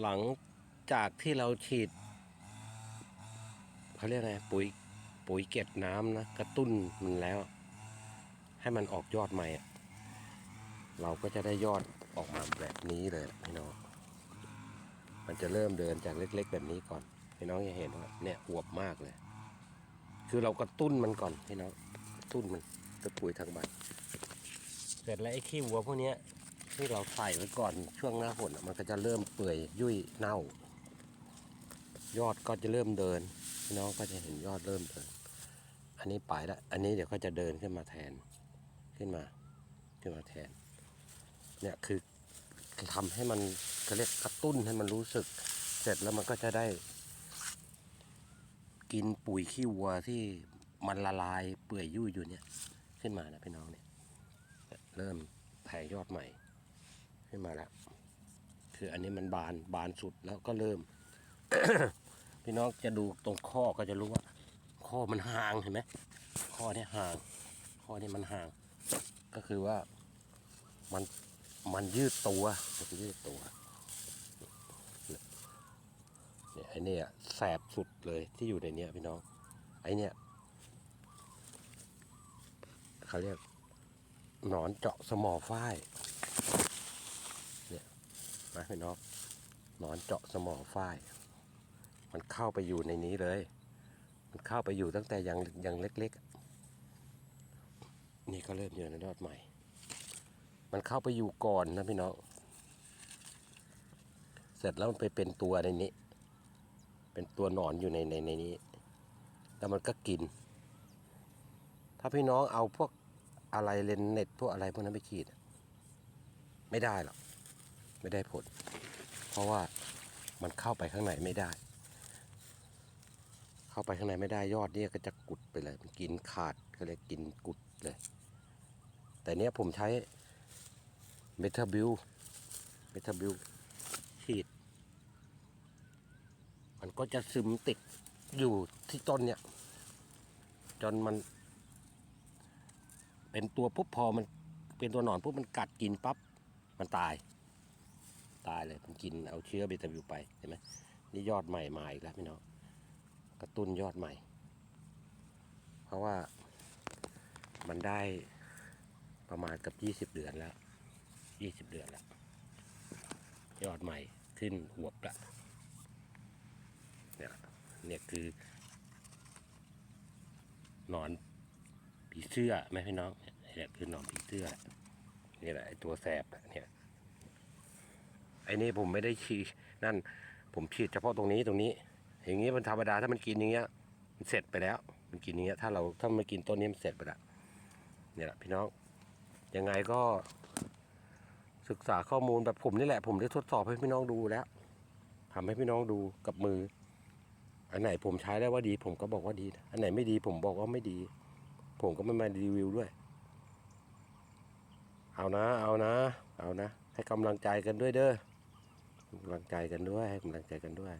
หลังจากที่เราฉีดเขาเรียกไงปุ๋ยปุ๋ยเกล็ดน้ำนะกระตุ้นมันแล้ว ให้มันออกยอดใหม่ เราก็จะได้ยอดออกมาแบบนี้เลยพี่น้องมันจะเริ่มเดินจากเล็ก ๆ แบบนี้ก่อนพี่น้องจะเห็นว่าเนี่ยอวบมากเลย คือเรากระตุ้นมันก่อนพี่น้องกระตุ้นมันด้วยปุ๋ยทางใบเสร็จแล้วไอ้ขี้วัวพวกนี้ ที่เราใส่ไว้ก่อนช่วงหน้าฝนมันก็จะเริ่มเปื่อยยุ่ยเน่า ยอดก็จะเริ่มเดินพี่น้องก็จะเห็นยอดเริ่มเดิน อันนี้ไปแล้วอันนี้เดี๋ยวก็จะเดินขึ้นมาแทนขึ้นมาขึ้นมาแทน เนี่ยคือทำให้มันเขาเรียกกระตุ้นให้มันรู้สึก เสร็จแล้วมันก็จะได้ กินปุ๋ยขี้วัวที่มันละลายเปื่อยยุ่ยอยู่เนี่ย ขึ้นมานะพี่น้องเนี่ย เริ่มแผ่ยอดใหม่ ขึ้นมาแล้วคืออันนี้มันบานบานสุดแล้วก็เริ่ม พี่น้องจะดูตรงข้อก็จะรู้ว่าข้อมันห่างเห็นไหมข้อนี้ห่าง ข้อนี้มันห่าง ก็คือว่ามันมันยืดตัวมันยืดตัวเนี่ยไอเนี่ยแสบสุดเลยที่อยู่ในเนี้ยพี่น้อง ไอเนี่ยเขาเรียกหนอนเจาะสมอฝ้าย นะพี่น้องหนอนเจาะสมองฝ้าย มันเข้าไปอยู่ในนี้เลย มันเข้าไปอยู่ตั้งแต่ยังยังเล็กๆ นี่ก็เริ่มอยู่ในยอดใหม่ มันเข้าไปอยู่ก่อนนะพี่น้อง เสร็จแล้วมันไปเป็นตัวในนี้ เป็นตัวหนอนอยู่ในในในนี้ แล้วมันก็กิน ถ้าพี่น้องเอาพวกอะไรเลนเน็ตพวกอะไรพวกนั้นไปฉีด ไม่ได้หรอก ไม่ได้ผล เพราะว่ามันเข้าไปข้างในไม่ได้ เข้าไปข้างในไม่ได้ยอดเนี่ยก็จะกุดไปเลยมันกินขาดก็เลยกินกุดเลย แต่เนี้ยผมใช้เมทาบิลเมทาบิลฉีด มันก็จะซึมติดอยู่ที่ต้นเนี่ย จนมัน เป็นตัวปุ๊บพอมันเป็นตัวหนอนปุ๊บมันกัดกินปั๊บมันตาย ตายเลยมันกินเอาเชื้อเบต้าบิวไปเห็นไหมนี่ยอดใหม่มาอีกแล้วพี่น้องกระตุ้นยอดใหม่ เพราะว่ามันได้ประมาณกับยี่สิบเดือนแล้วยี่สิบเดือนแล้ว ยอดใหม่ขึ้นหัวบละเนี่ยเนี่ยคือหนอนผีเสื้อไหมพี่น้องเนี่ยคือหนอนผีเสื้อนี่แหละไอตัวแสบเนี่ย ไอ้นี่ผมไม่ได้ฉีดนั่น ผมฉีดเฉพาะตรงนี้ตรงนี้ อย่างนี้มันธรรมดาถ้ามันกินอย่างเงี้ยมันเสร็จไปแล้ว มันกินอย่างเงี้ยถ้าเราถ้ามันกินต้นนี้มันเสร็จไปล้วเนี่ยแหละพี่น้องยังไงก็ ศึกษาข้อมูลแบบผมนี่แหละ ผมได้ทดสอบให้พี่น้องดูแล้วทำให้พี่น้องดูกับมือ อันไหนผมใช้ได้ว่าดี ผมก็บอกว่าดี อันไหนไม่ดี ผมบอกว่าไม่ดี ผมก็ไม่มารีวิวด้วย เอานะ เอานะ เอานะ ให้กำลังใจกันด้วยเด้อ กำลังใจกันด้วยให้กำลังใจกันด้วย